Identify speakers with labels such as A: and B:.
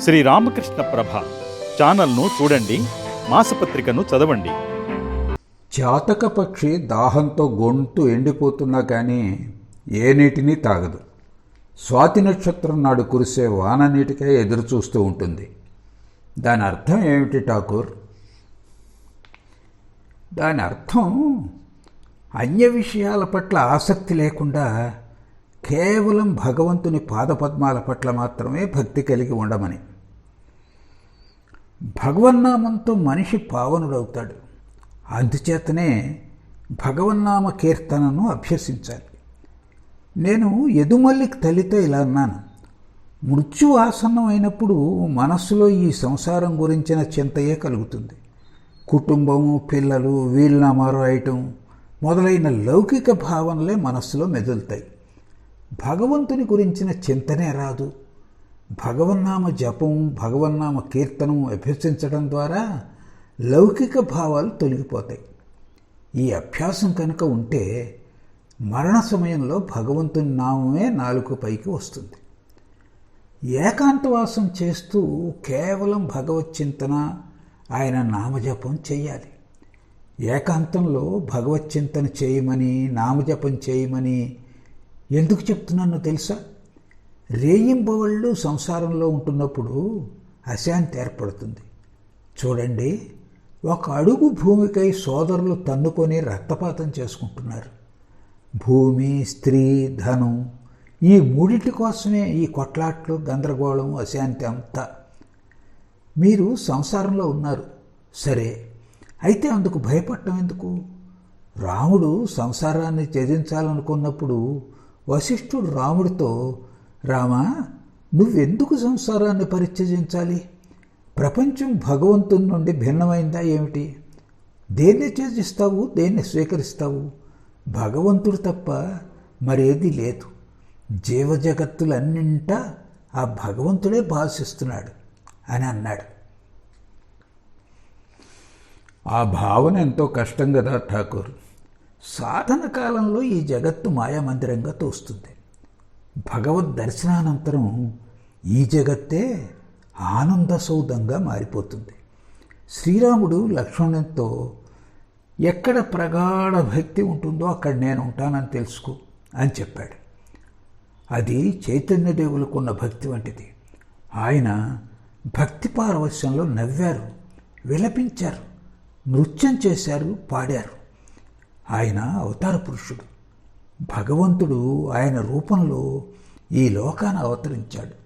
A: శ్రీ రామకృష్ణ ప్రభ ఛానల్ను చూడండి మాసపత్రికను చదవండి.
B: చాతక పక్షి దాహంతో గొంతు ఎండిపోతున్నా కానీ ఏ నీటిని తాగదు. స్వాతి నక్షత్రం నాడు కురిసే వాన నీటికై ఎదురు చూస్తూ ఉంటుంది. దాని అర్థం ఏమిటి ఠాకూర్? దాని అర్థం అన్య విషయాల పట్ల ఆసక్తి లేకుండా కేవలం భగవంతుని పాదపద్మాల పట్ల మాత్రమే భక్తి కలిగి ఉండమని. భగవన్నామంతో మనిషి పావనుడవుతాడు. అందుచేతనే భగవన్నామ కీర్తనను అభ్యసించాలి. నేను ఎదుమల్లికి తల్లితో ఇలా అన్నాను. మృత్యు ఆసన్నం అయినప్పుడు మనస్సులో ఈ సంసారం గురించిన చింతయే కలుగుతుంది. కుటుంబము పిల్లలు వీళ్ళ మరో మొదలైన లౌకిక భావనలే మనస్సులో మెదులుతాయి. భగవంతుని గురించిన చింతనే రాదు. భగవన్నామ జపం భగవన్నామ కీర్తనం అభ్యసించడం ద్వారా లౌకిక భావాలు తొలగిపోతాయి. ఈ అభ్యాసం కనుక ఉంటే మరణ సమయంలో భగవంతుని నామమే నాలుగు పైకి వస్తుంది. ఏకాంతవాసం చేస్తూ కేవలం భగవత్ చింతన ఆయన నామజపం చేయాలి. ఏకాంతంలో భగవత్ చింతన చేయమని నామజపం చేయమని ఎందుకు చెప్తున్నానో తెలుసా? రేయింబవళ్ళు సంసారంలో ఉంటున్నప్పుడు అశాంతి ఏర్పడుతుంది. చూడండి ఒక అడుగు భూమికై సోదరులు తన్నుకొని రక్తపాతం చేసుకుంటున్నారు. భూమి స్త్రీ ధనం ఈ మూడింటి కోసమే ఈ కొట్లాట్లు గందరగోళం అశాంతి అంతా. మీరు సంసారంలో ఉన్నారు. సరే అయితే అందుకు భయపడటం ఎందుకు? రాముడు సంసారాన్ని త్యజించాలనుకున్నప్పుడు వశిష్ఠుడు రాముడితో రామా నువ్వెందుకు సంసారాన్ని పరిత్యజించాలి? ప్రపంచం భగవంతుని నుండి భిన్నమైందా ఏమిటి? దేన్ని త్యజిస్తావు దేన్ని స్వీకరిస్తావు? భగవంతుడు తప్ప మరేది లేదు. జీవజగత్తులన్నింటా ఆ భగవంతుడే భాషిస్తున్నాడు అని అన్నాడు. ఆ భావన ఎంతో కష్టం కదా ఠాకూర్. సాధన కాలంలో ఈ జగత్తు మాయామందిరంగా తోస్తుంది. భగవద్ దర్శనానంతరం ఈ జగత్తే ఆనంద సౌధంగా మారిపోతుంది. శ్రీరాముడు లక్ష్మణునితో ఎక్కడ ప్రగాఢ భక్తి ఉంటుందో అక్కడ నేను ఉంటానని తెలుసుకో అని చెప్పాడు. అది చైతన్యదేవులకున్న భక్తి వంటిది. ఆయన భక్తి పారవశ్యంలో నవ్వారు విలపించారు నృత్యం చేశారు పాడారు. ఆయన అవతార పురుషుడు. భగవంతుడు ఆయన రూపంలో ఈ లోకాన అవతరించాడు.